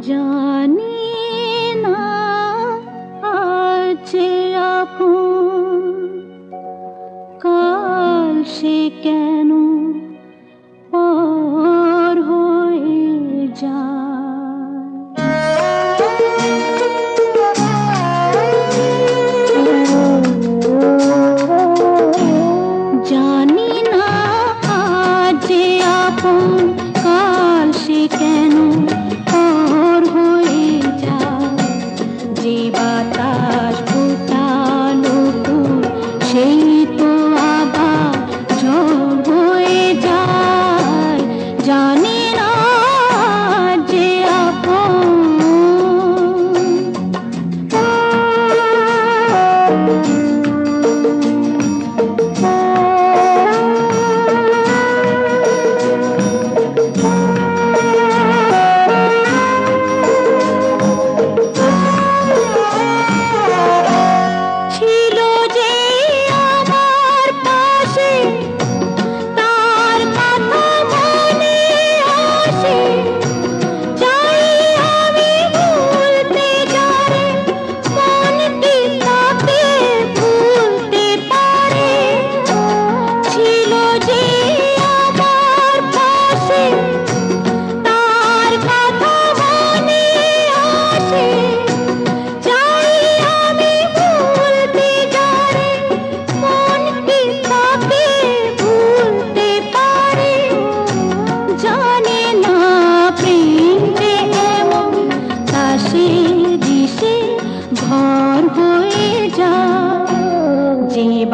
জানি না আছে আপন কাল সে কেন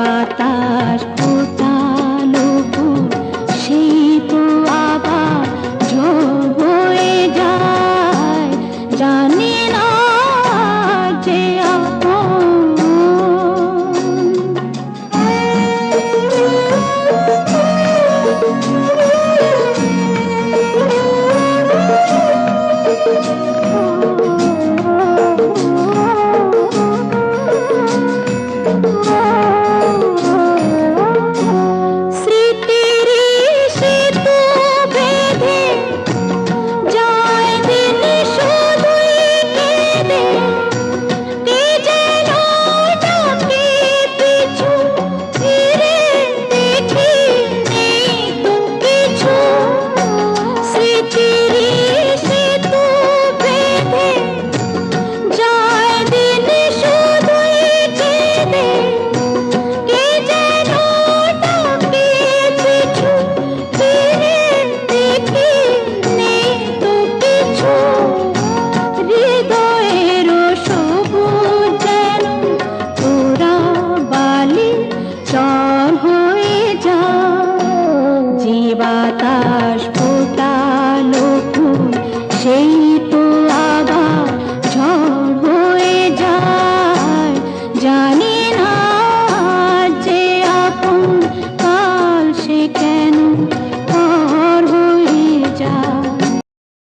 गाता